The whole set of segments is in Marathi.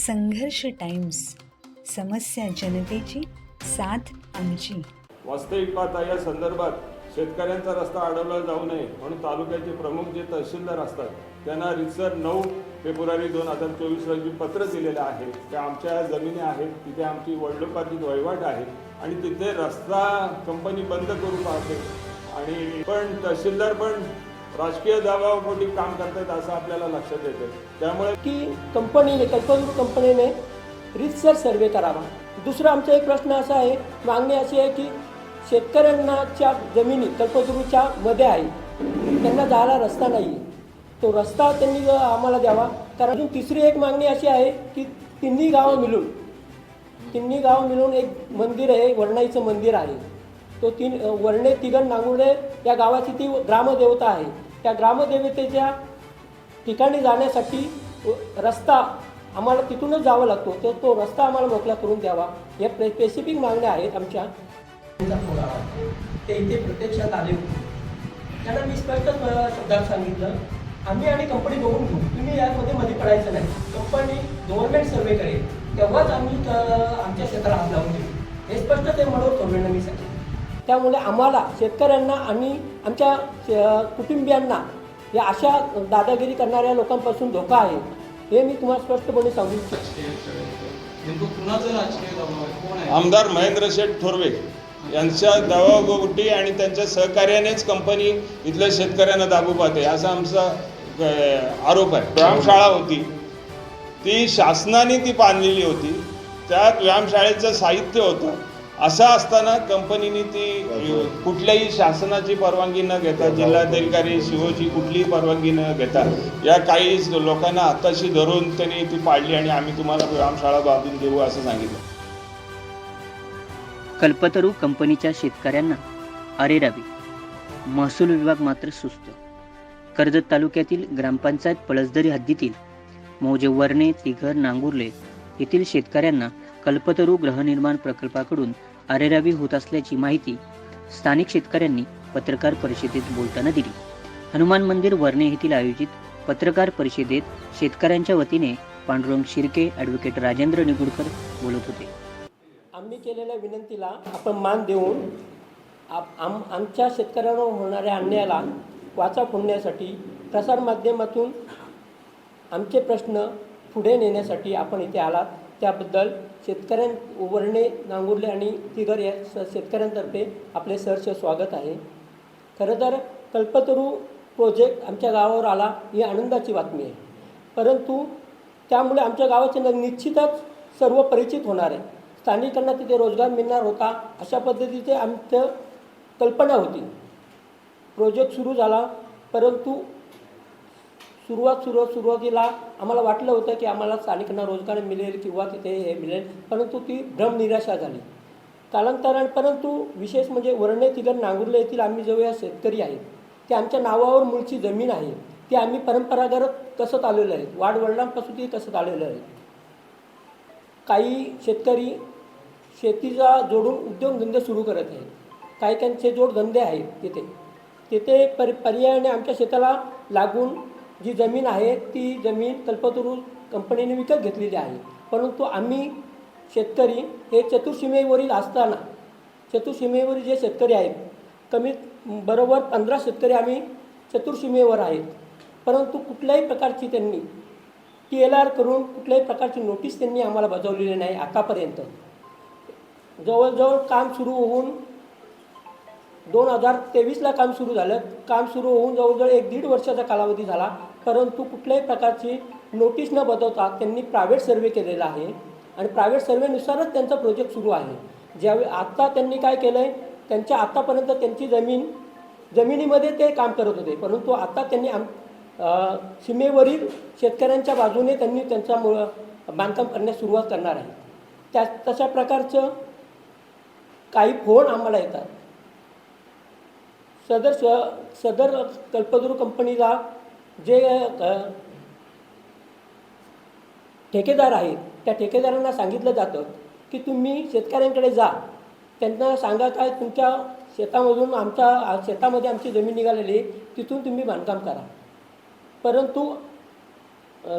संघर्ष टाइम्स समस्या जनतेची साथ आमची. वास्तविक पाहता या संदर्भात शेतकऱ्यांचा रस्ता अडवला जाऊ नये म्हणून तालुक्याचे प्रमुख जे तहसीलदार असतात त्यांना रितसर नऊ फेब्रुवारी दोन हजार चोवीस रोजी पत्र दिलेलं आहे. त्या आमच्या जमिनी आहेत तिथे आमची वडिलोपार्जित वहिवाट आहे आणि तिथे रस्ता कंपनी बंद करू पाहते. आणि पण तहसीलदार पण राजकीय दबावापोटी काम करतात असं आपल्याला लक्षात येतं त्यामुळे की कंपनीने कल्पवृत्त कंपनीने रितसर सर्वे करावा. दुसरा आमचा एक प्रश्न असा आहे मागणी अशी आहे की शेतकऱ्यांनाच्या जमिनी कल्पतरूच्या मध्ये आहे. त्यांना जायला रस्ता नाही आहे तो रस्ता त्यांनी आम्हाला द्यावा. कारण अजून तिसरी एक मागणी अशी आहे की तिन्ही गावं मिळून तिन्ही गाव मिळून एक मंदिर आहे वरणाईचं मंदिर आहे. तो तीन वर्णे तिगण नांगुळे या गावाची ती ग्रामदेवता आहे. त्या ग्रामदेवतेच्या ठिकाणी जाण्यासाठी रस्ता आम्हाला तिथूनच जावं लागतो. तर तो रस्ता आम्हाला मोकळा करून द्यावा. या स्पेसिफिक मागण्या आहेत आमच्या. ते इथे प्रत्यक्षात आले होते. त्यांना मी स्पष्ट शब्दात सांगितलं आम्ही आणि कंपनी बघून घेऊ. तुम्ही यामध्ये मध्ये पडायचं नाही. कंपनी गव्हर्नमेंट सर्वे करेल. तेव्हाच आम्ही आमच्या क्षेत्राला हात लावून देऊ. हे स्पष्ट ते म्हणून मी सांगितलं त्यामुळे आम्हाला शेतकऱ्यांना आणि आमच्या कुटुंबियांना या अशा दादागिरी करणाऱ्या लोकांपासून धोका आहे हे मी तुम्हाला स्पष्टपणे सांगू इच्छितो. आमदार महेंद्र शेठ थोरवे यांच्या दबावगोटी आणि त्यांच्या सहकार्यानेच कंपनी इथल्या शेतकऱ्यांना दाबू पाहते असा आमचा आरोप आहे. व्यायामशाळा होती ती शासनाने ती बांधलेली होती त्यात व्यायामशाळेचं साहित्य होतं असं असताना कंपनीने ती कुठल्याही शासनाची परवानगी न घेता जिल्हाधिकारी शिवची कुठलीही परवानगी न घेता या काही लोकांना हाताशी धरून त्यांनी ती पाडली आणि आम्ही तुम्हाला व्यायामशाळा बांधून देऊ असं सांगितलं. कल्पतरू कंपनीच्या शेतकऱ्यांना अरे रवी महसूल विभाग मात्र सुस्त. कर्जत तालुक्यातील ग्रामपंचायत पळसदरी हद्दीतील मौजे वर्णे तिघर नांगुर्ले येथील शेतकऱ्यांना कल्पतरू गृहनिर्माण प्रकल्पाकडून अरेरावी होत असल्याची माहिती स्थानिक शेतकऱ्यांनी पत्रकार परिषदेत बोलताना दिली. हनुमान मंदिर वर्णे येथील आयोजित पत्रकार परिषदेत शेतकऱ्यांच्या वतीने पांडुरंग शिर्के ॲडव्होकेट राजेंद्र निगुडकर बोलत होते. आम्ही केलेल्या विनंतीला आपण मान देऊन आप आम आमच्या शेतकऱ्यांवर होणाऱ्या अन्यायाला वाचा फोडण्यासाठी प्रसारमाध्यमातून आमचे प्रश्न पुढे नेण्यासाठी आपण इथे आलात. त्याबद्दल शेतकऱ्यां उभरणे नांगुर्ले आणि तिगर या स शेतकऱ्यांतर्फे आपले सहर्ष स्वागत आहे. खरं तर कल्पतरू प्रोजेक्ट आमच्या गावावर आला ही आनंदाची बातमी आहे. परंतु त्यामुळे आमच्या गावाचे न- निश्चितच सर्व परिचित होणार आहे. स्थानिकांना तिथे रोजगार मिळणार होता अशा पद्धतीचे आमचं कल्पना होती. प्रोजेक्ट सुरू झाला परंतु सुरुवात सुरुवात सुरुवातीला आम्हाला वाटलं होतं की आम्हाला स्थानिकांना रोजगार मिळेल किंवा तिथे हे मिळेल परंतु ती भ्रमनिराशा झाली. कालांतराने परंतु विशेष म्हणजे वर्णे तिथं नांगुर्ले येथील आम्ही जो शेतकरी आहेत. ते आमच्या नावावर मूळची जमीन आहे. ती आम्ही परंपरागत कसत आलेलो आहे. वाडवडिलांपासून ती कसत आलेलं आहे. काही शेतकरी शेतीचा जोडून उद्योगधंदे सुरू करत आहेत. काही त्यांचे जोडधंदे आहेत तिथे. तिथे पर पर्यायाने आमच्या शेताला लागून जी जमीन आहे ती जमीन कल्पतरू कंपनीने विकत घेतलेली आहे. परंतु आम्ही शेतकरी हे चतुर्सीमेवरील असताना चतुर्सीमेवरील जे शेतकरी आहेत कमीत बरोबर पंधरा शेतकरी आम्ही चतुर्सीमेवर आहेत. परंतु कुठल्याही प्रकारची त्यांनी टी एल आर करून कुठल्याही प्रकारची नोटीस त्यांनी आम्हाला बजावलेली नाही आतापर्यंत. जवळजवळ काम सुरू होऊन दोन हजार तेवीसला काम सुरू झालं. काम सुरू होऊन जवळजवळ एक दीड वर्षाचा कालावधी झाला. परंतु कुठल्याही प्रकारची नोटीस न बदवता त्यांनी प्रायव्हेट सर्वे केलेला आहे. आणि प्रायव्हेट सर्वेनुसारच त्यांचा प्रोजेक्ट सुरू आहे. ज्यावेळी आत्ता त्यांनी काय केलं आहे त्यांच्या आत्तापर्यंत त्यांची जमीन जमिनीमध्ये ते काम करत होते. परंतु आता त्यांनी आम सीमेवरील शेतकऱ्यांच्या बाजूने त्यांनी त्यांचा मुळ- बांधकाम करण्यास सुरुवात करणार आहे. त्या तशा प्रकारचं काही फोन आम्हाला येतात. सदर स सदर कल्पतरू कंपनीला जे ठेकेदार आहेत त्या ठेकेदारांना सांगितलं जातं की तुम्ही शेतकऱ्यांकडे जा. त्यांना सांगा काय तुमच्या शेतामधून आमच्या शेतामध्ये आमची जमीन निघालेली आहे, तिथून तुम्ही बांधकाम करा. परंतु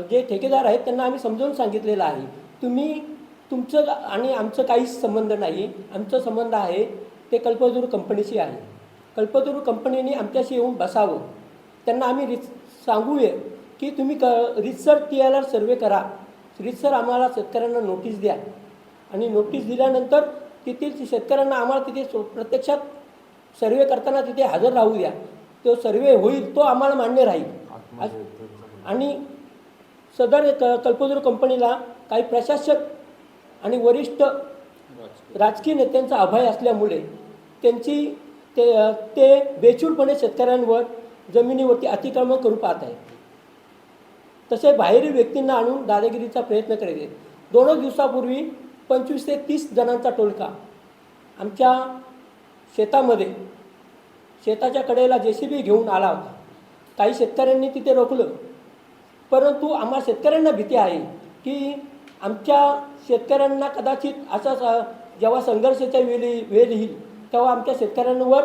जे ठेकेदार आहेत त्यांना आम्ही समजावून सांगितलेलं आहे तुम्ही तुमचं आणि आमचं काहीच संबंध नाही. आमचा संबंध आहे ते कल्पतरू कंपनीशी आहे. कल्पतरू कंपनीने आमच्याशी येऊन बसावं. त्यांना आम्ही रिस सांगूया की तुम्ही क रितसर टी एल आर सर्वे करा. रितसर आम्हाला शेतकऱ्यांना नोटीस द्या. आणि नोटीस दिल्यानंतर तिथे शेतकऱ्यांना आम्हाला तिथे सो- प्रत्यक्षात सर्वे करताना तिथे हजर राहू द्या. तो सर्वे होईल तो आम्हाला मान्य राहील. आणि सदर क कल्पतरू कंपनीला काही प्रशासक आणि वरिष्ठ राजकीय नेत्यांचा अभय असल्यामुळे त्यांची ते ते बेचूलपणे शेतकऱ्यांवर जमिनीवरती अतिक्रमण करू पाहत आहेत तसे बाहेरील व्यक्तींना आणून दादागिरीचा प्रयत्न करीत आहेत. दोनच दिवसापूर्वी पंचवीस ते तीस जणांचा टोलका. आमच्या शेतामध्ये शेताच्या कडेला जे सी बी घेऊन आला होता. काही शेतकऱ्यांनी तिथे रोखलं. परंतु आम्हा शेतकऱ्यांना भीती आहे की आमच्या शेतकऱ्यांना कदाचित असा जेव्हा संघर्षाच्या वेळी वेळ येईल तेव्हा आमच्या शेतकऱ्यांवर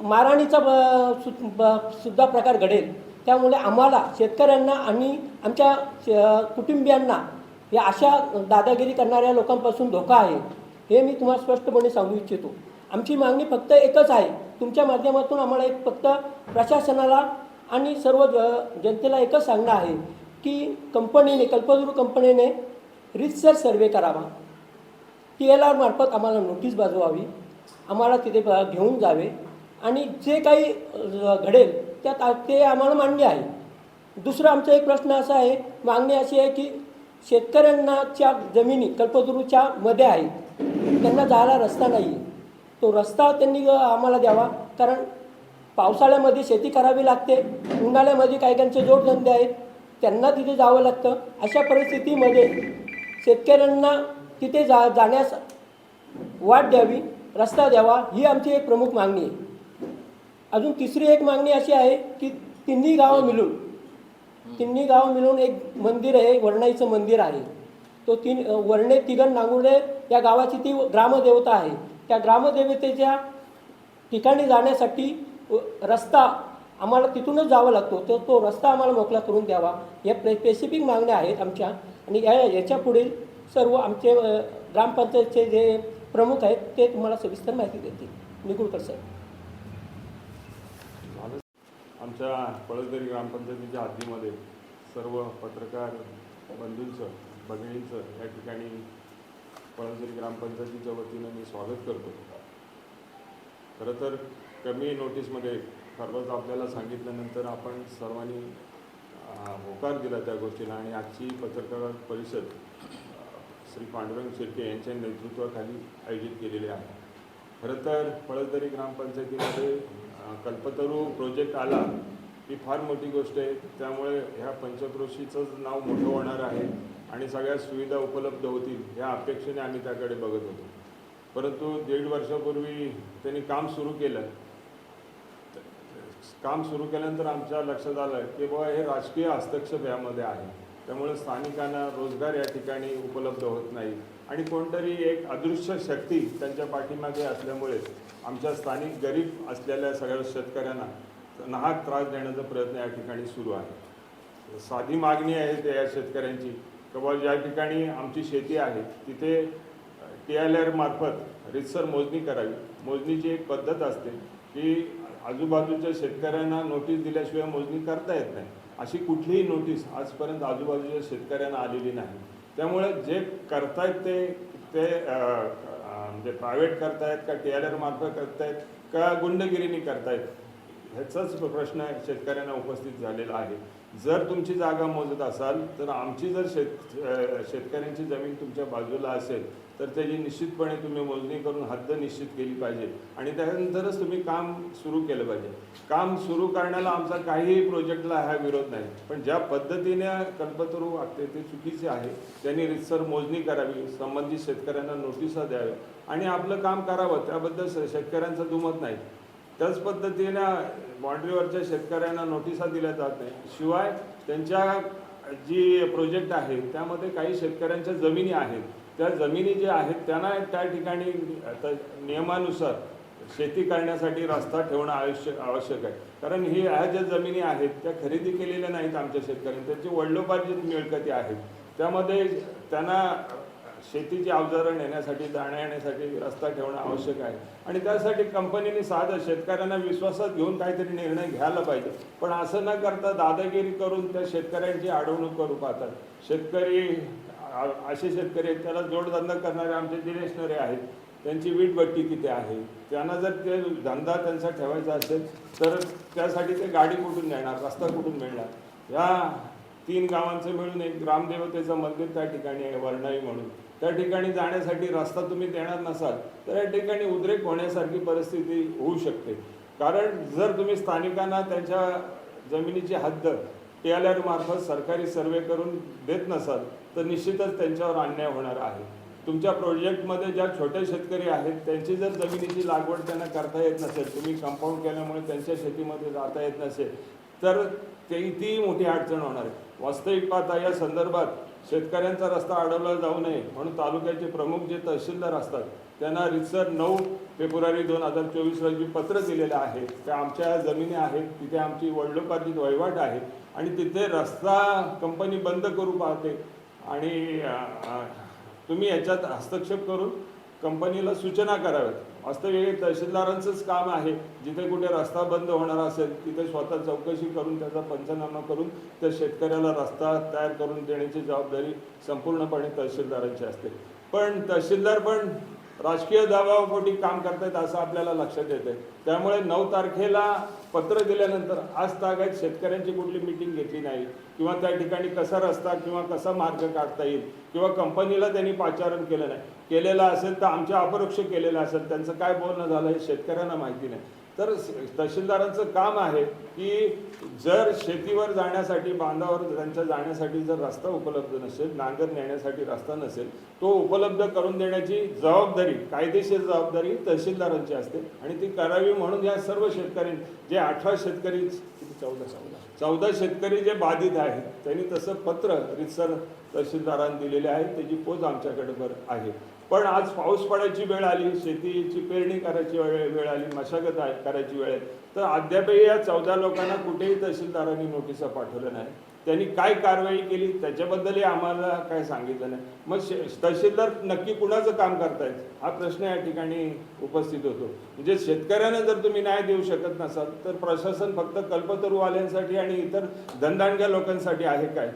मारहाणीचा ब- सु- ब- सुद्धा प्रकार घडेल. त्यामुळे आम्हाला शेतकऱ्यांना आणि आमच्या श- कुटुंबियांना या अशा दादागिरी करणाऱ्या लोकांपासून धोका आहे हे मी तुम्हाला स्पष्टपणे सांगू इच्छितो. आमची मागणी फक्त एकच आहे. तुमच्या माध्यमातून आम्हाला एक फक्त प्रशासनाला आणि सर्व ज जनतेला एकच सांगणं आहे की कंपनीने कल्पतरू कंपनीने रितसर सर्वे करावा. टी एल आर मार्फत आम्हाला नोटीस बाजवावी. आम्हाला तिथे ब- घेऊन जावे. आणि जे काही घडेल त्यात ते आम्हाला मान्य आहे. दुसरा आमचा एक प्रश्न असा आहे मागणी अशी आहे की शेतकऱ्यांनाच्या जमिनी कल्पतरूच्या मध्ये आहेत. त्यांना जायला रस्ता नाही आहे तो रस्ता त्यांनी आम्हाला द्यावा. कारण पावसाळ्यामध्ये शेती करावी लागते. उन्हाळ्यामध्ये काही काहींचे जोडधंदे आहेत. त्यांना तिथे जावं लागतं. अशा परिस्थितीमध्ये शेतकऱ्यांना तिथे जा जाण्यास वाट द्यावी रस्ता द्यावा ही आमची एक प्रमुख मागणी आहे. अजून तिसरी एक मागणी अशी आहे की तिन्ही गावं मिळून तिन्ही गावं मिळून एक मंदिर आहे वर्णाईचं मंदिर आहे. तो तीन वर्णे तिगण नांगुर्डे या गावाची ती ग्रामदेवता आहे. त्या ग्रामदेवतेच्या ठिकाणी जाण्यासाठी रस्ता आम्हाला तिथूनच जावं लागतो. तर तो रस्ता आम्हाला मोकळा करून द्यावा. या प्रे स्पेसिफिक मागण्या आहेत आमच्या. आणि या याच्या पुढील सर्व आमचे ग्रामपंचायतचे जे प्रमुख आहेत ते तुम्हाला सविस्तर माहिती देतील. निकुळकर साहेब. आमच्या पळसदरी ग्रामपंचायतीच्या हद्दीमध्ये सर्व पत्रकार बंधूंचं भगिनींचं या ठिकाणी पळसदरी ग्रामपंचायतीच्या वतीनं मी स्वागत करतो. खरं तर कमी नोटीसमध्ये सर्वच आपल्याला सांगितल्यानंतर आपण सर्वांनी होकार दिला त्या गोष्टीला आणि आजची पत्रकार परिषद श्री पांडुरंग शिर्के यांच्या नेतृत्वाखाली आयोजित केलेली आहे. खरं तर पळसदरी ग्रामपंचायतीमध्ये कल्पतरू प्रोजेक्ट आला ही फार मोठी गोष्ट आहे. त्यामुळे ह्या पंचक्रोशीचंच नाव मोठं होणार आहे आणि सगळ्या सुविधा उपलब्ध होतील ह्या अपेक्षेने आम्ही त्याकडे बघत होतो. परंतु दीड वर्षापूर्वी त्यांनी काम सुरू केलं. काम सुरू केल्यानंतर आमच्या लक्षात आलं की बाबा हे राजकीय हस्तक्षेप यामध्ये आहे. त्यामुळे स्थानिकांना रोजगार या ठिकाणी उपलब्ध होत नाही. आणि कोणतरी एक अदृश्य शक्ती त्यांच्या पाठीमागे असल्यामुळे आमच्या स्थानिक गरीब असलेल्या सगळ्या शेतकऱ्यांना नाहक त्रास देण्याचा प्रयत्न या ठिकाणी सुरू आहे. साधी मागणी आहे त्या या शेतकऱ्यांची. किंवा ज्या ठिकाणी आमची शेती आहे तिथे टी एल आर मार्फत रितसर मोजणी करावी. मोजणीची एक पद्धत असते की आजूबाजूच्या शेतकऱ्यांना नोटीस दिल्याशिवाय मोजणी करता येत नाही. अशी कुठलीही नोटीस आजपर्यंत आजूबाजूच्या शेतकऱ्यांना आलेली नाही. त्यामुळे जे करतायत ते ते म्हणजे प्रायव्हेट करतायत का टी आर आर मार्फत करतायत का गुंडगिरीने करतायत ह्याचाच प्रश्न शेतकऱ्यांना उपस्थित झालेला आहे. जर तुमची जागा मोजत असाल तर आमची जर शेत शेतकऱ्यांची जमीन तुमच्या बाजूला असेल तर त्याची निश्चितपणे तुम्ही मोजणी करून हद्द निश्चित केली पाहिजे. आणि त्यानंतरच तुम्ही काम सुरू केलं पाहिजे. काम सुरू करण्याला आमचा काहीही प्रोजेक्टला हा विरोध नाही. पण ज्या पद्धतीने कल्पतरू वागते ते चुकीचे आहे. त्यांनी रितसर मोजणी करावी संबंधित शेतकऱ्यांना नोटिसा द्याव्या आणि आपलं काम करावं त्याबद्दल शेतकऱ्यांचं दुमत नाही. त्याच पद्धतीनं बाँड्रीवरच्या शेतकऱ्यांना नोटिसा दिल्या जात नाही. शिवाय त्यांच्या जी प्रोजेक्ट आहे त्यामध्ये काही शेतकऱ्यांच्या जमिनी आहेत. त्या जमिनी ज्या आहेत त्यांना त्या ठिकाणी आता नियमानुसार शेती करण्यासाठी रस्ता ठेवणं आवश्यक आवश्यक आहे. कारण ही ह्या ज्या जमिनी आहेत त्या खरेदी केलेल्या नाहीत आमच्या शेतकऱ्यांनी. त्यांची वडिलोपार्जित मिळकती आहेत. त्यामध्ये त्यांना शेतीची अवजारं नेण्यासाठी जाण्या येण्यासाठी रस्ता ठेवणं आवश्यक आहे. आणि त्यासाठी कंपनीने साधं शेतकऱ्यांना विश्वासात घेऊन काहीतरी निर्णय घ्यायला पाहिजे. पण असं न करता दादागिरी करून त्या शेतकऱ्यांची अडवणूक करू पाहतात. शेतकरी असे शेतकरी आहेत त्याला जोडधंदा करणारे आमचे दिनेश आहेत. त्यांची वीटभट्टी तिथे आहे. त्यांना जर ते धंदा त्यांचा ठेवायचा असेल तर त्यासाठी ते गाडी कुठून नेणार रस्ता कुठून मिळणार? या तीन गावांचं मिळून एक ग्रामदेवतेचं मंदिर त्या ठिकाणी आहे वर्णाई म्हणून. त्या ठिकाणी जाण्यासाठी रस्ता तुम्ही देणार नसाल तर या ठिकाणी उद्रेक होण्यासारखी परिस्थिती होऊ शकते. कारण जर तुम्ही स्थानिकांना त्यांच्या जमिनीची हद्द टी एल आरमार्फत सरकारी सर्वे करून देत नसाल तर निश्चितच त्यांच्यावर अन्याय होणार आहे. तुमच्या प्रोजेक्टमध्ये ज्या छोटे शेतकरी आहेत त्यांची जर जमिनीची लागवड त्यांना करता येत नसेल तुम्ही कंपाऊंड केल्यामुळे त्यांच्या शेतीमध्ये जाता येत नसेल तर ते ती मोठी अडचण होणार आहे. वास्तविक पाहता या संदर्भात शेतकऱ्यांचा रस्ता अडवला जाऊ नये म्हणून तालुक्याचे प्रमुख जे तहसीलदार असतात त्यांना रितसर नऊ फेब्रुवारी दोन हजार चोवीस रोजी पत्र दिलेलं आहे. त्या आमच्या जमिनी आहेत तिथे आमची वडलोपार्जित वहिवाट आहे आणि तिथे रस्ता कंपनी बंद करू पाहते. आणि तुम्ही याच्यात हस्तक्षेप करून कंपनीला सूचना कराव्यात. वास्तविक तहसीलदारांचंच काम आहे. जिथे कुठे रस्ता बंद होणार असेल तिथे स्वतः चौकशी करून त्याचा पंचनामा करून त्या शेतकऱ्याला रस्ता तयार करून देण्याची जबाबदारी संपूर्णपणे तहसीलदारांची असते. पण तहसीलदार पण राजकीय दबावापोटी काम करतायत असं आपल्याला लक्षात येते त्यामुळे नऊ तारखेला पत्र दिल्यानंतर आज तागायत शेतकऱ्यांची कुठली मिटिंग घेतली नाही. किंवा त्या ठिकाणी कसा रस्ता किंवा कसा मार्ग काढता येईल किंवा कंपनीला त्यांनी पाचारण केलं नाही केलेलं असेल तर आमच्या अपरोक्ष केलेलं असेल त्यांचं काय बोलणं झालं हे शेतकऱ्यांना माहिती नाही. तर तहसीलदारांचं काम आहे की जर शेतीवर जाण्यासाठी बांधावर त्यांच्या जाण्यासाठी जर रस्ता उपलब्ध नसेल नांगर नेण्यासाठी रस्ता नसेल तो उपलब्ध करून देण्याची जबाबदारी कायदेशीर जबाबदारी तहसीलदारांची असते. आणि ती करावी म्हणून या सर्व शेतकरी जे अठरा शेतकरी चौदा चौदा. चौदा शेतकरी जे बाधित आहेत त्यांनी तसं पत्र रितसर तहसीलदारांनी दिलेले आहे त्याची पोच आमच्याकडे बर आहे. पण आज पाऊस पडायची वेळ आली शेतीची पेरणी करायची वेळ वेळ आली मशागत करायची वेळ आहे. तर अद्यापही या चौदा लोकांना कुठेही तहसीलदारांनी नोटिसा पाठवल्या नाही. त्यांनी काय कारवाई केली त्याच्याबद्दलही आम्हाला काय सांगितलं नाही. मग शे तहसीलदार नक्की कुणाचं काम करतायत? हा प्रश्न या ठिकाणी उपस्थित होतो. म्हणजे शेतकऱ्यांना जर तुम्ही न्याय देऊ शकत नसाल तर प्रशासन फक्त कल्पतरूवाल्यांसाठी आणि इतर धनदांडग्या लोकांसाठी आहे काय?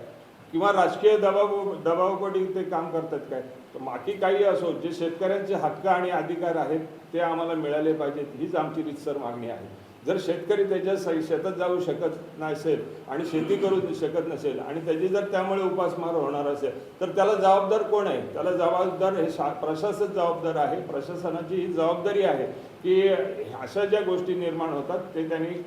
किंवा राजकीय दबाव दबावपडी ते काम करतात काय? तर बाकी काही असो जे शेतकऱ्यांचे हक्क आणि अधिकार आहेत ते आम्हाला मिळाले पाहिजेत हीच आमची रितसर मागणी आहे. जर शेतकरी त्याच्या स- शेतात जाऊ शकत नसेल आणि शेती करू शकत नसेल आणि त्याची जर त्यामुळे उपासमार होणार असेल तर त्याला जबाबदार कोण आहे? त्याला जबाबदार हे शा प्रशासन जबाबदार आहे. प्रशासनाची ही जबाबदारी आहे की अशा ज्या गोष्टी निर्माण होतात ते त्यांनी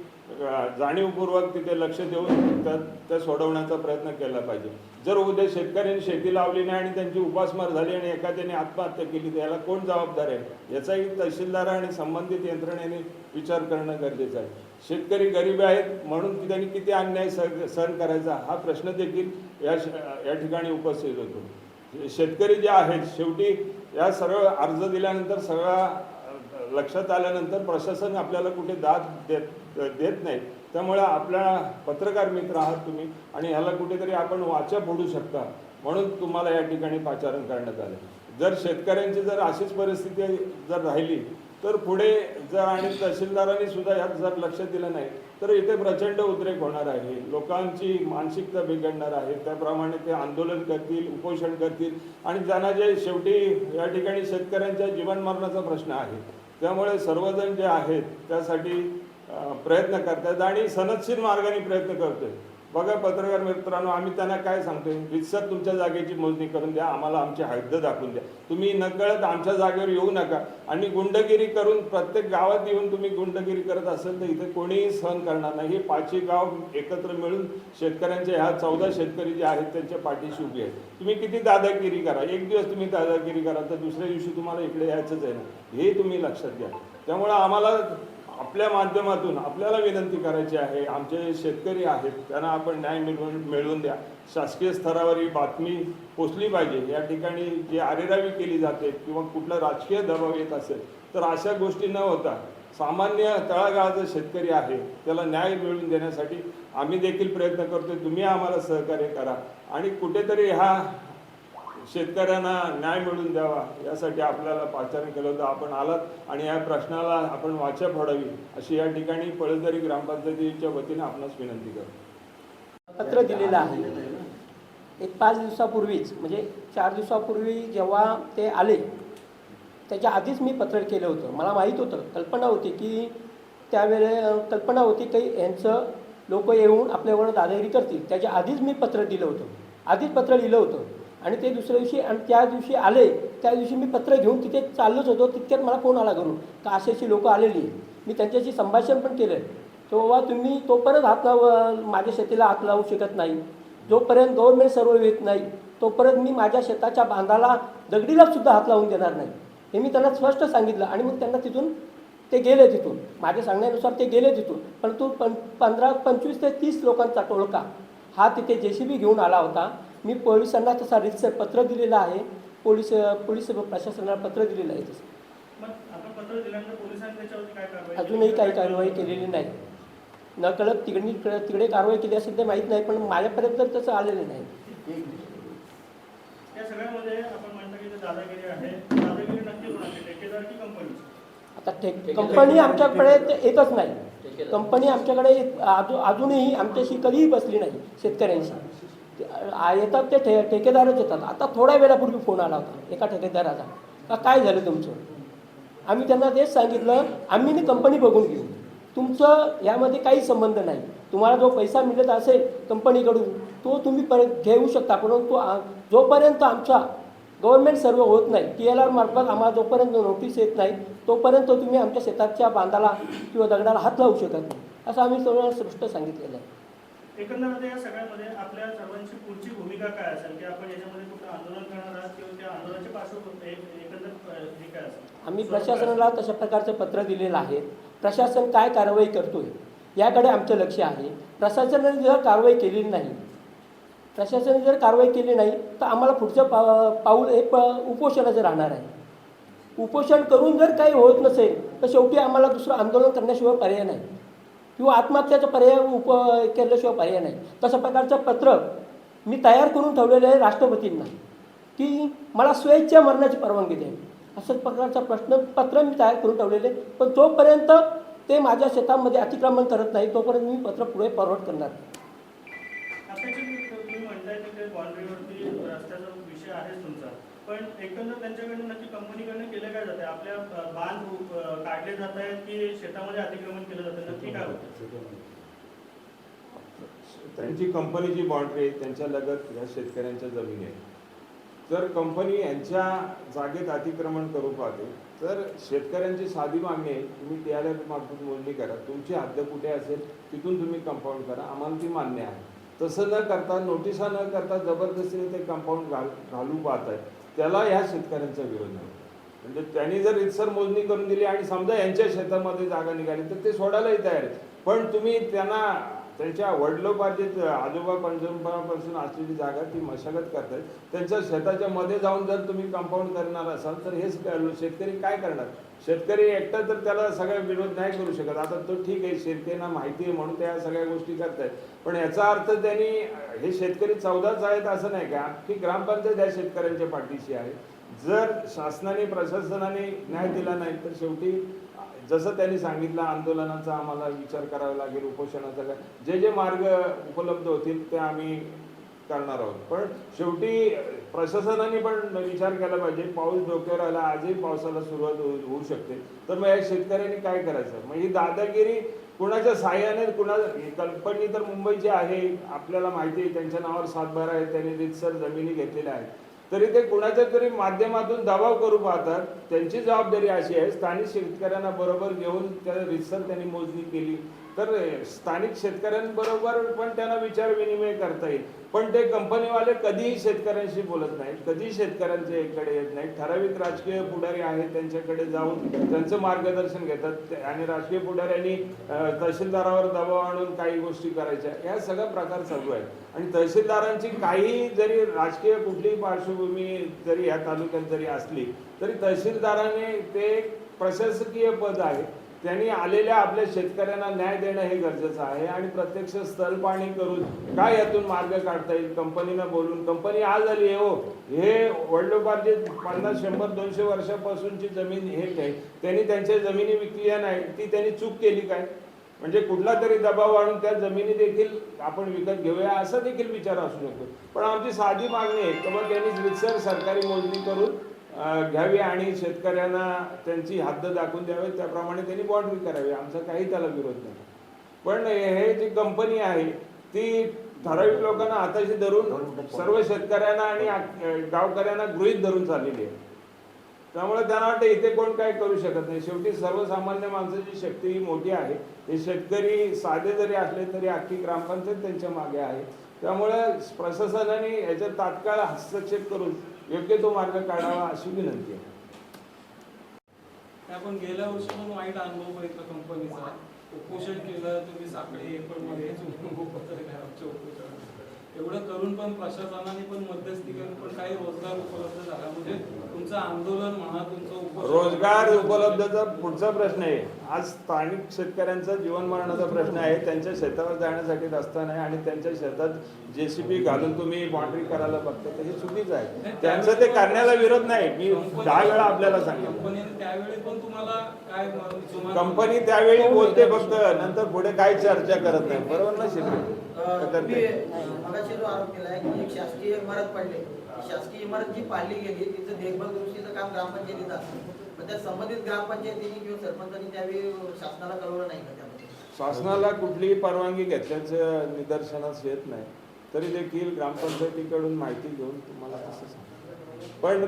जाणीवपूर्वक तिथे लक्ष देऊन त्या सोडवण्याचा प्रयत्न केला पाहिजे. जर उद्या शेतकऱ्यांनी शेती लावली नाही आणि त्यांची उपासमार झाली आणि एखाद्याने आत्महत्या केली तर याला कोण जबाबदार आहे? याचाही तहसीलदार आणि संबंधित यंत्रणेने विचार करणं गरजेचं आहे. शेतकरी गरीब आहेत म्हणून त्यांनी किती अन्याय सह सहन करायचा हा प्रश्न देखील या श- या ठिकाणी उपस्थित होतो. शेतकरी जे आहेत शेवटी या सर्व अर्ज दिल्यानंतर सगळा लक्षात आल्यानंतर प्रशासन आपल्याला कुठे दाद देत देत नाही. त्यामुळे आपला पत्रकार मित्र आहात तुम्ही आणि ह्याला कुठेतरी आपण वाचा फोडू शकता. म्हणून तुम्हाला या ठिकाणी पाचारण करण्यात आलं. जर शेतकऱ्यांची जर अशीच परिस्थिती जर राहिली तर पुढे जर आणि तहसीलदारांनी सुद्धा यात जर लक्ष दिलं नाही तर इथे प्रचंड उद्रेक होणार आहे. लोकांची मानसिकता बिघडणार आहे. त्याप्रमाणे ते आंदोलन करतील उपोषण करतील आणि ज्यांना जे शेवटी या ठिकाणी शेतकऱ्यांच्या जीवनमरणाचा प्रश्न आहे त्यामुळे सर्वजण जे आहेत त्यासाठी प्रयत्न करतात आणि सनदशीर मार्गाने प्रयत्न करतोय. बघा पत्रकार मित्रांनो आम्ही त्यांना काय सांगतोय? रितसर तुमच्या जागेची मोजणी करून द्या आम्हाला आमची हद्द दाखवून द्या. तुम्ही नकळत आमच्या जागेवर येऊ नका. आणि गुंडगिरी करून प्रत्येक गावात येऊन तुम्ही गुंडगिरी करत असेल तर इथे कोणीही सहन करणार नाही. हे पाचही गाव एकत्र मिळून शेतकऱ्यांचे ह्या चौदा शेतकरी जे आहेत त्यांच्या पाठीशी उभी आहेत. तुम्ही किती दादागिरी करा. एक दिवस तुम्ही दादागिरी करा तर दुसऱ्या दिवशी तुम्हाला इकडे यायचंच आहे ना. हे तुम्ही लक्षात घ्या. त्यामुळं आम्हाला आपल्या माध्यमातून आपल्याला विनंती करायची आहे आमचे शेतकरी आहेत त्यांना आपण न्याय मिळवून मिळवून द्या. शासकीय स्तरावर ही बातमी पोचली पाहिजे. या ठिकाणी जी आरेरावी केली जाते किंवा कुठला राजकीय दबाव येत असेल तर अशा गोष्टी न होता सामान्य तळागाळाचा शेतकरी आहे त्याला न्याय मिळवून देण्यासाठी आम्ही देखील प्रयत्न करतोय. तुम्ही आम्हाला सहकार्य करा. आणि कुठेतरी हा शेतकऱ्यांना न्याय मिळवून द्यावा यासाठी आपल्याला पाचारण केलं होतं. आपण आलात आणि या प्रश्नाला आपण वाचा फोडावी अशी या ठिकाणी पळसदरी ग्रामपंचायतीच्या वतीने आपणास विनंती करतो. पत्र दिलेलं आहे. एक पाच दिवसापूर्वीच म्हणजे चार दिवसापूर्वी जेव्हा ते आले त्याच्या आधीच मी पत्र केलं होतं. मला माहीत होतं कल्पना होती की त्यावेळे कल्पना होती की यांचं लोक येऊन आपल्यावर दादागिरी करतील. त्याच्या आधीच मी पत्र दिलं होतं. आधीच पत्र लिहिलं होतं. आणि ते दुसऱ्या दिवशी आणि त्या दिवशी आले त्या दिवशी मी पत्र घेऊन तिथे चाललोच होतो. तितक्यात मला फोन आला करून का अशी अशी लोकं आलेली मी त्यांच्याशी संभाषण पण केलं. तो बाबा तुम्ही तोपर्यंत हात लाव माझ्या शेतीला हात लावू शकत नाही. जोपर्यंत गव्हर्नमेंट सर्व येत नाही तोपर्यंत मी माझ्या शेताच्या बांधाला दगडीला सुद्धा हात लावून देणार नाही. हे मी त्यांना स्पष्ट सांगितलं आणि मग त्यांना तिथून ते गेले तिथून. माझ्या सांगण्यानुसार ते गेले तिथून. परंतु पं पंधरा पंचवीस ते तीस लोकांचा टोळका हा तिथे जे सी बी घेऊन आला होता. मी पोलिसांना तसा रितसर पत्र दिलेलं आहे. पोलीस पोलीस प्रशासनाला पत्र दिलेलं आहे तसं. अजूनही काही कारवाई केलेली नाही. न कळत तिकडे तिकडे कारवाई केली असेल ते माहीत नाही पण माझ्यापर्यंत तर तसं आलेलं नाही. आता कंपनी आमच्याकडे येतच नाही. कंपनी आमच्याकडे अजूनही आमच्याशी कधीही बसली नाही शेतकऱ्यांशी. येतात ते ठे ठेकेदारच येतात. आता थोड्या वेळापूर्वी फोन आला होता एका ठेकेदाराचा. का काय झालं तुमचं? आम्ही त्यांना तेच सांगितलं आम्ही नी कंपनी बघून घेऊ. तुमचं यामध्ये काही संबंध नाही. तुम्हाला जो पैसा मिळत असेल कंपनीकडून तो तुम्ही परत घेऊ शकता. परंतु आ- जोपर्यंत आमच्या गव्हर्नमेंट सर्व होत नाही टी एल आर मार्फत आम्हाला जोपर्यंत नोटीस येत नाही तोपर्यंत तुम्ही आमच्या शेताच्या बांधाला किंवा दगडाला हात लावू शकत नाही. असं आम्ही सर्व स्पष्ट सांगितलेलं आहे. एकंदरीत या सगळ्यामध्ये आपल्या सर्वांची पुढची भूमिका काय असेल? की आपण याच्यामध्ये कुठं आंदोलन करणार आहात किंवा त्या आंदोलनाच्या पार्श्वभूमी एकंदर हे काय असेल? आम्ही प्रशासनाला तशा प्रकारचं पत्र दिलेलं आहे प्रशासन काय कारवाई करतोय याकडे आमचं लक्ष आहे. प्रशासनाने जर कारवाई केली नाही प्रशासनाने जर कारवाई केली नाही तर आम्हाला पुढचं पा पाऊल एक उपोषणाचं राहणार आहे. उपोषण करून जर काही होत नसेल तर शेवटी आम्हाला दुसरं आंदोलन करण्याशिवाय पर्याय नाही. किंवा आत्महत्याचा पर्याय उप केल्याशिवाय पर्याय नाही. तशा प्रकारचं पत्र मी तयार करून ठेवलेलं आहे राष्ट्रपतींना की मला स्वेच्छा मरणाची परवानगी द्यावी अशा प्रकारचा प्रश्न पत्र मी तयार करून ठेवलेले आहे. पण जोपर्यंत ते माझ्या शेतामध्ये अतिक्रमण करत नाही तोपर्यंत मी पत्र पुढे फॉरवर्ड करणार. विषय आहे तुमचा. पण एकंदर त्यांच्याकडनं नक्की कंपनीकडनं केलं काय जाते आपल्या बांध काढले जात आहेत की शेतामध्ये अतिक्रमण केलं जातं नक्की काय होतं त्यांची कंपनीची बाउंड्री आहे त्यांच्या लगत ह्या शेतकऱ्यांच्या जमिनी आहे. जर कंपनी यांच्या जागेत अतिक्रमण करू पाहते तर शेतकऱ्यांची साधी मागणी आहे तुम्ही टी आर मार्फत मोजणी करा. तुमची हद्द कुठे असेल तिथून तुम्ही कंपाऊंड करा. आम्हाला ती मान्य आहे. तसं न करता नोटिसा न करता जबरदस्तीने ते कंपाऊंड घाल घालू पाहत आहेत त्याला ह्या शेतकऱ्यांचा विरोध आहे म्हणजे त्यांनी जर इतसर मोजणी करून दिली आणि समजा यांच्या शेतामध्ये जागा निघाली तर ते सोडायलाही तयार आहेत. पण तुम्ही त्यांना त्यांच्या वडलोपार्जित आजोबा पंजोबापासून असलेली जागा ती मशागत करतात. त्यांच्या शेताच्या मध्ये जाऊन जर तुम्ही कंपाऊंड करणार असाल तर हेच शेतकरी काय करणार? शेतकरी एकटा तर त्याला सगळ्या विरोध नाही करू शकत. आता तो ठीक आहे शेतकऱ्यांना माहिती आहे म्हणून त्या सगळ्या गोष्टी करतायत. पण याचा अर्थ त्यांनी हे शेतकरी चौदाच आहेत असं नाही का? की ग्रामपंचायत या शेतकऱ्यांच्या पाठीशी आहे. जर शासनाने प्रशासनाने न्याय दिला नाही तर शेवटी जसं त्यांनी सांगितलं आंदोलनाचा आम्हाला विचार करावा लागेल उपोषणाचा काय. जे जे मार्ग उपलब्ध होतील ते आम्ही करणार आहोत. पण शेवटी प्रशासनाने पण विचार केला पाहिजे. पाऊस डोक्यावर आला आजही पावसाला सुरुवात होऊ होऊ शकते. तर मग या शेतकऱ्यांनी काय करायचं? मग ही दादागिरी कुणाच्या साह्याने कुणा कंपनी तर मुंबईची आहे. आपल्याला माहिती आहे त्यांच्या नावावर सातबारा आहे त्यांनी रितसर जमिनी घेतलेल्या आहेत. तरी ते कुणाच्या तरी माध्यमातून दबाव करू पाहतात. त्यांची जबाबदारी अशी आहे स्थानिक शेतकऱ्यांना बरोबर घेऊन त्या रितसर त्यांनी मोजणी केली. तर स्थानिक शेतकऱ्यांबरोबर पण त्यांना विचार विनिमय करता येईल. पण ते कंपनीवाले कधीही शेतकऱ्यांशी बोलत नाहीत कधी शेतकऱ्यांच्या इकडे येत नाहीत. ठराविक राजकीय पुढारी आहेत त्यांच्याकडे जाऊन त्यांचं मार्गदर्शन घेतात आणि राजकीय पुढाऱ्यांनी तहसीलदारावर दबाव आणून काही गोष्टी करायच्या. या सगळा प्रकार चालू आहेत. आणि तहसीलदारांची काही जरी राजकीय कुठलीही पार्श्वभूमी जरी या तालुक्यात जरी असली तरी तहसीलदाराने ते प्रशासकीय पद आहे. त्यांनी आलेल्या आपल्या शेतकऱ्यांना न्याय देणं हे गरजेचं आहे आणि प्रत्यक्ष स्थलपाणी करून काय यातून मार्ग काढता येईल? कंपनीनं बोलून कंपनी आज आली हो. हे वडिलोपार्जित पन्नास शंभर दोनशे वर्षापासूनची जमीन हे काय त्यांनी त्यांच्या जमिनी विकल्या नाही ती त्यांनी चूक केली काय? म्हणजे कुठला तरी दबाव आणून त्या जमिनी देखील आपण विकत घेऊया असा देखील विचार असू शकतो. पण आमची साधी मागणी आहे की मग त्यांनी रितसर सरकारी मोजणी करून घ्यावी आणि शेतकऱ्यांना त्यांची हद्द दाखवून द्यावी. त्याप्रमाणे त्यांनी बाँड्री करावी. आमचा काही त्याला विरोध नाही. पण हे जी कंपनी आहे ती ठराविक लोकांना हाताशी धरून सर्व शेतकऱ्यांना आणि गावकऱ्यांना गृहित धरून चाललेली आहे. त्यामुळे त्यांना वाटतं इथे कोण काय करू शकत नाही. शेवटी सर्वसामान्य माणसाची शक्ती ही मोठी आहे. हे शेतकरी साधे जरी असले तरी अख्खी ग्रामपंचायत त्यांच्या मागे आहे. त्यामुळे प्रशासनाने याच्यात तात्काळ हस्तक्षेप करून योग्य तो मार्ग काढावा अशी विनंती आहे. आपण गेल्या वर्षी पण वाईट अनुभव बघितला कंपनीचा. उपोषण केलं तुम्ही साखळी एप्रिलमध्ये पत्रकारांचे उपोषण एवढं करून पण प्रशासनाने पण मध्यस्थी करून पण काही रोजगार उपलब्ध झाला म्हणजे तुमचं आंदोलन म्हणा तुमचं उपोषण रोजगार उपलब्धचा पुढचा प्रश्न आहे. आज स्थानिक शेतकऱ्यांचा जीवनमरणाचा प्रश्न आहे. त्यांच्या शेतावर जाण्यासाठी रस्ता नाही आणि त्यांच्या शेतात जेसीबी घालून तुम्ही बाँड्री करायला बघता तर हे चुकीचं आहे. त्यांचं ते करण्याला विरोध नाही. मी दहा वेळा आपल्याला सांगितलं. कंपनीने त्यावेळी पण तुम्हाला काय तुम्हाला- कंपनी त्यावेळी बोलते फक्त नंतर पुढे काही चर्चा करत नाही. बरोबर ना शिंदे अ, तर तुम्ही ते- मगाशी जो आरोप केलाय की एक शासकीय इमारत पडली. शासकीय इमारत जी पाडली गेली तिचं देखभाल दुरुस्तीचं काम ग्रामपंचायतीत असतं. पण त्या संबंधित ग्रामपंचायतीने किंवा सरपंचांनी त्यावेळी शासनाला कळवलं नाही का त्यामध्ये? शासनाला कुठलीही परवानगी घेतल्याचं निदर्शनास येत नाही. तरी देखील ग्रामपंचायतीकडून माहिती घेऊन तुम्हाला तसं सांगतो. पण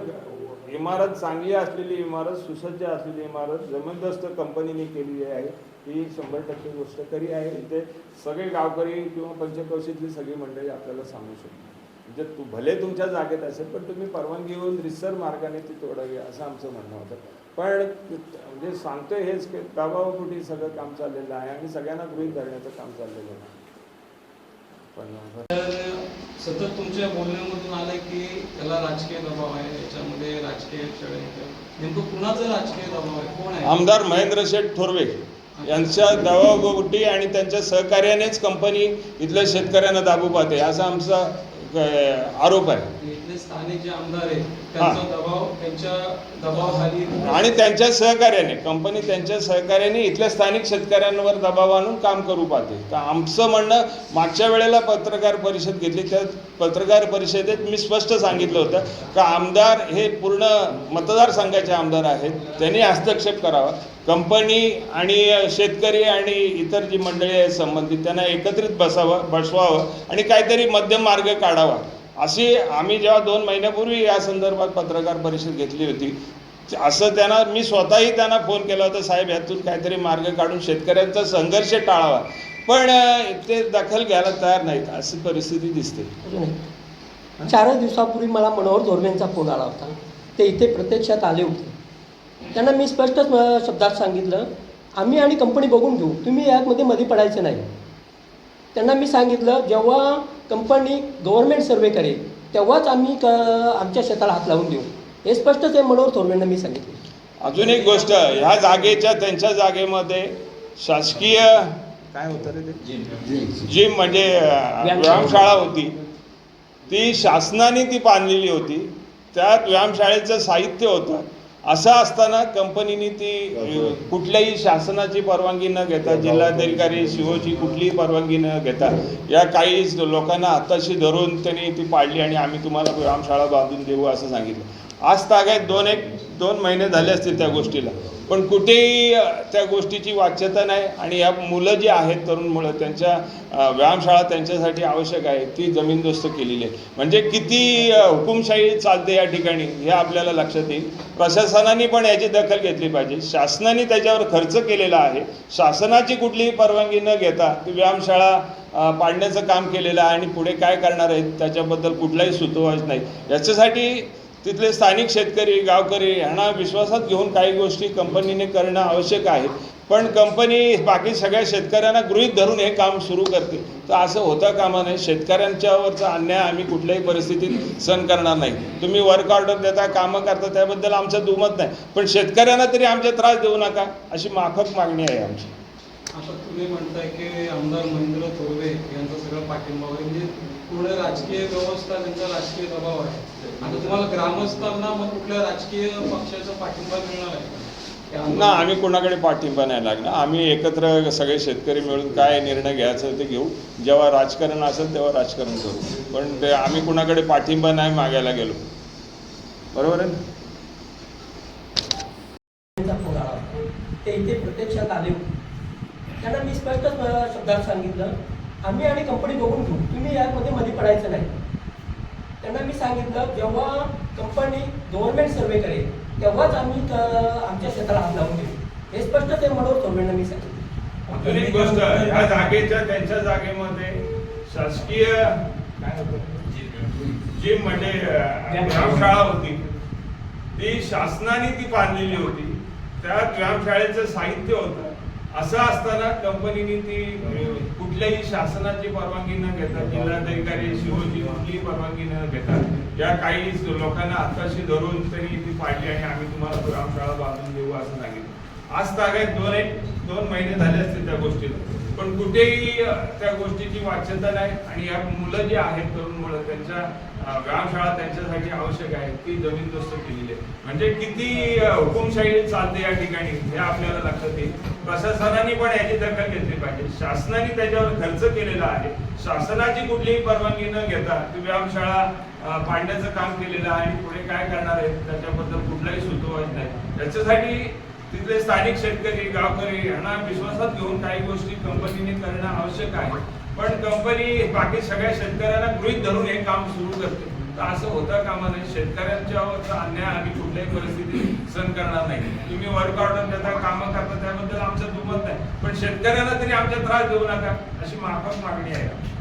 इमारत चांगली असलेली इमारत सुसज्ज असलेली इमारत जबरदस्त कंपनीने केलेली आहे ही शंभर टक्के गोष्ट खरी आहे. इथे सगळे गावकरी किंवा पंचक्रोशीतली सगळी मंडळी आपल्याला सांगू शकतो म्हणजे तू भले तुमच्या जागेत असेल पण तुम्ही परवानगी घेऊन रिसर मार्गाने ती तोडावी असं आमचं म्हणणं होतं. पण म्हणजे सांगतोय हेच की दबावापोटी सगळं काम चाललेलं आहे आणि सगळ्यांना गृहीत धरण्याचं काम चाललेलं आहे. पण सतत तुमच्या बोलण्यामधून आलंय की त्याला राजकीय दबाव आहे याच्यामध्ये राजकीय षडयंत्र नेमकं कुणाचं राजकीय दबाव आहे? कोण आहे? आमदार महेंद्र शेठ थोरवे यांच्या दबावपोटी आणि त्यांच्या सहकार्यानेच कंपनी इथल्या शेतकऱ्यांना दाबू पाहते. असा आमचा आरोप आहे स्थानिक जे आमदार आहेत त्यांचा दबाव त्यांच्या दबावाखाली आणि त्यांच्या सहकार्याने कंपनी त्यांच्या सहकार्याने इथल्या स्थानिक शेतकऱ्यांवर दबाव आणून काम करू पाहते. तर आमचं म्हणणं मागच्या वेळेला पत्रकार परिषद घेतली त्या पत्रकार परिषदेत मी स्पष्ट सांगितलं होतं का आमदार हे पूर्ण मतदारसंघाचे आमदार आहेत त्यांनी हस्तक्षेप करावा. कंपनी आणि शेतकरी आणि इतर जी मंडळी आहेत संबंधित त्यांना एकत्रित बसावं बसवावं आणि काहीतरी मध्यम मार्ग काढावा. अशी आम्ही जेव्हा दोन महिन्यापूर्वी या संदर्भात पत्रकार परिषद घेतली होती असं त्यांना मी स्वतःही त्यांना फोन केला होता साहेब यातून काहीतरी मार्ग काढून शेतकऱ्यांचा संघर्ष टाळावा. पण ते दखल घ्यायला तयार नाहीत अशी परिस्थिती दिसते. चारच दिवसापूर्वी मला मनोहर धोरवेंचा फोन आला होता. ते इथे प्रत्यक्षात आले होते. त्यांना मी स्पष्टच शब्दात सांगितलं आम्ही आणि कंपनी बघून घेऊ. तुम्ही यामध्ये मध्ये पडायचं नाही. त्यांना मी सांगितलं जेव्हा कंपनी गव्हर्नमेंट सर्वे करेल तेव्हाच आम्ही क आमच्या शेताला हात लावून देऊ. हे स्पष्टच आहे मनोहर धोरवेंना मी सांगितलं. अजून एक गोष्ट ह्या जागेच्या त्यांच्या जागेमध्ये शासकीय काय होतं रे ते? जिम म्हणजे व्यायामशाळा होती ती शासनाने ती बांधलेली होती. त्यात व्यायामशाळेचं साहित्य होतं. असं असताना कंपनीने ती कुठल्याही शासनाची परवानगी न घेता जिल्हाधिकारी सीओची कुठलीही परवानगी न घेता या काही लोकांना हाताशी धरून त्यांनी ती पाडली आणि आम्ही तुम्हाला व्यायामशाळा बांधून देऊ असं सांगितलं. आज तागायत दोन एक दोन महिने झाले असतील त्या गोष्टीला. पण कुठेही त्या गोष्टीची वाच्यता नाही आणि या मुलं जी आहेत तरुण मुलं त्यांच्या व्यायामशाळा त्यांच्यासाठी आवश्यक आहे ती जमीनदोस्त केलेली आहे. म्हणजे किती हुकुमशाही चालते या ठिकाणी हे आपल्याला लक्षात येईल. प्रशासनाने पण याची दखल घेतली पाहिजे. शासनाने त्याच्यावर खर्च केलेला आहे. शासनाची कुठलीही परवानगी न घेता ती व्यायामशाळा पाडण्याचं काम केलेलं आहे आणि पुढे काय करणार आहेत त्याच्याबद्दल कुठलाही सुतोवाच नाही. याच्यासाठी तिथले स्थानिक शेतकरी गावकरी यांना विश्वासात घेऊन काही गोष्टी कंपनीने करणं आवश्यक आहे. पण कंपनी बाकी सगळ्या शेतकऱ्यांना गृहीत धरून हे काम सुरू करते. तर असं होता कामा नये. शेतकऱ्यांच्यावरचा अन्याय आम्ही कुठल्याही परिस्थितीत सहन करणार नाही. तुम्ही वर्क ऑर्डर देता कामं करता त्याबद्दल आमचं दुमत नाही. पण शेतकऱ्यांना तरी आमचे त्रास देऊ नका अशी माफक मागणी आहे आमची. आता तुम्ही म्हणताय की आमदार महेंद्र थोरवे यांचा सगळा पाठिंबा वगैरे म्हणजे पूर्ण राजकीय व्यवस्था त्यांचा राजकीय दबाव आहे. आता तुम्हाला ग्रामस्थांना मग कुठल्या राजकीय पक्षाचा पाठिंबा मिळणार आहे? ना आम्ही कोणाकडे पाठिंबा नाही लागणार. आम्ही एकत्र सगळे शेतकरी मिळून काय निर्णय घ्यायचा ते घेऊ. जेव्हा राजकारण असेल तेव्हा राजकारण करू. पण ते आम्ही कुणाकडे पाठिंबा नाही मागायला गेलो. बरोबर आहे ना. ते इथे प्रत्यक्षात आले त्यांना मी स्पष्ट शब्दात सांगितलं. आम्ही आणि कंपनी बघून घेऊ. तुम्ही यामध्ये मध्ये पडायचं नाही. त्यांना मी सांगितलं जेव्हा कंपनी गव्हर्नमेंट सर्वे करेल तेव्हाच आम्ही आमच्या क्षेत्राला हात लावून घेऊ हे स्पष्ट ते मनोहर चौबेंना मी सांगितलं अजून एक गोष्ट या जागेच्या त्यांच्या जागेमध्ये शासकीय काय होतं जी म्हणजे व्यायामशाळा ग्रामशाळा होती ती शासनाने ती बांधलेली होती. त्या व्यायामशाळेचं साहित्य होतं. असं असताना कंपनीने ती कुठल्याही शासनाची परवानगी न घेता जिल्हाधिकारी शिवजी कुठलीही परवानगी न घेता या काही लोकांना हाताशी धरून तरी ती पाडली आणि आम्ही तुम्हाला ग्रामशाळा बांधून देऊ असं सांगितलं. आज तागायत दोन एक दोन महिने झाले असतील त्या गोष्टीला. पण कुठेही त्या गोष्टीची वाच्यता नाही आणि या मुलं जी आहेत तरुण मुलं त्यांच्या व्यायामशाळा त्यांच्यासाठी आवश्यक आहे ती जमीन दोस्त केलेली आहे. म्हणजे किती हुकुमशाही चालते या ठिकाणी हे आपल्याला लक्षात येईल. प्रशासनाने पण याची दखल घेतली पाहिजे. शासनाने त्याच्यावर खर्च केलेला आहे. शासनाची कुठलीही परवानगी न घेता ती व्यायामशाळा पाडण्याचं काम केलेलं आहे आणि पुढे काय करणार आहे त्याच्याबद्दल कुठलाही सुतोवाच नाही. त्याच्यासाठी तिथले स्थानिक शेतकरी गावकरी यांना विश्वासात घेऊन काही गोष्टी कंपनीने करणं आवश्यक आहे. पण कंपनी बाकी सगळ्या शेतकऱ्यांना गृहित धरून हे काम सुरू करते. तर असं होता कामा नये. शेतकऱ्यांच्या अन्याय आम्ही कुठल्याही परिस्थितीत सहन करणार नाही. तुम्ही वर्क ऑर्डर देता कामं करता त्याबद्दल आमचं दुमत नाही. पण शेतकऱ्यांना तरी आमच्या त्रास देऊ नका अशी माफक मागणी आहे.